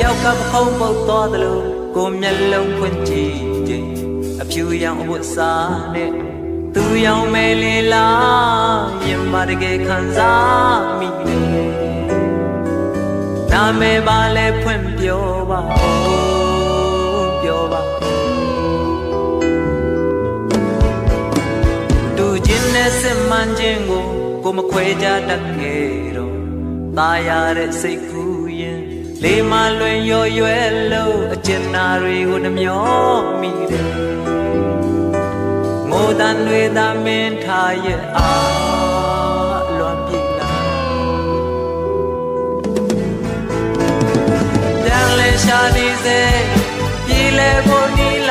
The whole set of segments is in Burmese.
စုံတယောက်ကပခုံးပုတ်သွားသလိုကိုမျက်လုံးဖွင့်ကြည့်ခြင်းအဖြူရောင်အဝတ်စားနဲ့သူရောင်မဲလေးလားရင်မတကယ်ခံစားမိတယ်နာမည်ပါလဲဖွင့်ပြောပါဦးပြောပါတူချင်းနဲ့စစ်မှန်ခြင်းကိုကိုမခွဲကြတတ်ခဲ့တော့ตายရတဲ့စိတ်ကူးရင် လေးမလွင်ရော်ရွယ်လို့အကျဉ်းနာတွေကိုနှမျောမိတယ်ငိုတန်တွေသာမင်းထားရဲ့အာလွန်ပြည့်လာပြန်လဲရှာနေစေပြေးလဲဖို့နီလာ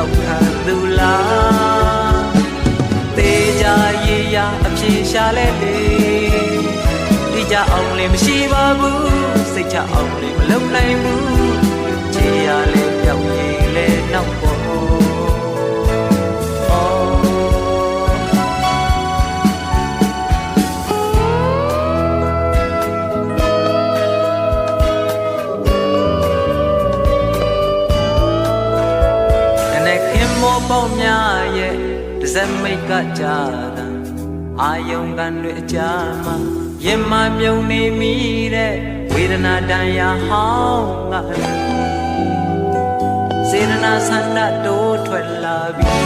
လိုအပြောက်ခံသူလားတေးကြရေရအဖြေရှာလဲလေဒီကြအောင်လေမရှိပါဘူးစိတ်ချအောင်လေမလုံနိုင်ဘူးခြေရလေ င်မောပေါင်းများရဲ့တစ်စက်မိတ်ကကြတာအာယုံကန်တွေအကြမှာရင်မမြုံနေမိတဲ့ဝေဒနာတန်ရာဟောင်းငါစေရနာဆန္ဒတိုးထွက်လာပြီ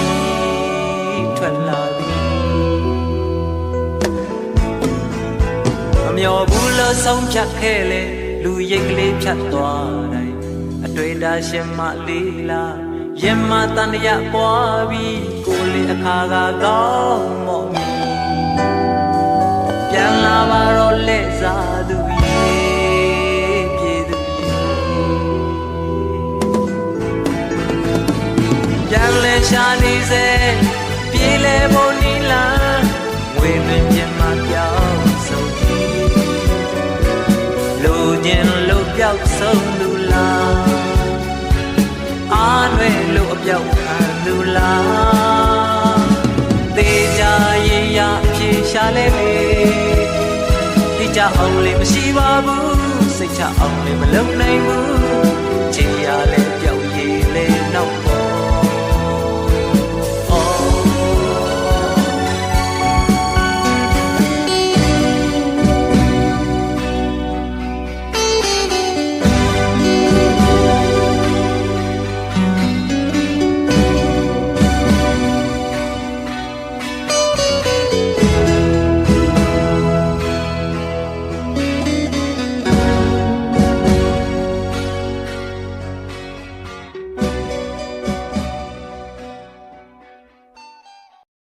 ထွက်လာပြီမမျောဘူးလို့ဆုံးဖြတ်ခဲ့လေလူရိတ်ကလေးဖြတ်သွားတိုင်းအတွေ့တာရှင်မလေးလား ရင်မတန်ရပွားပြီးကိုယ်လေးအခါကကောင်းမော့မီပြန်လာပါတော့လက်စားသူရေပြေသူရေပြန်လဲရှာနေစေပြေးလဲဖို့နီလာဝေမင်းပြန်မပြောင်းဆုံးပြီလိုခြင်းလို့ပြောက်ဆုံးသူလားအား နွယ်လို့အပြောက်ခံသူလားသေချာရင်ရဖြေရှာလဲမေဒီကြအောင်လေးမရှိပါဘူးစိတ်ချအောင်လေးမလုံနိုင်ဘူးချိန်ရလဲ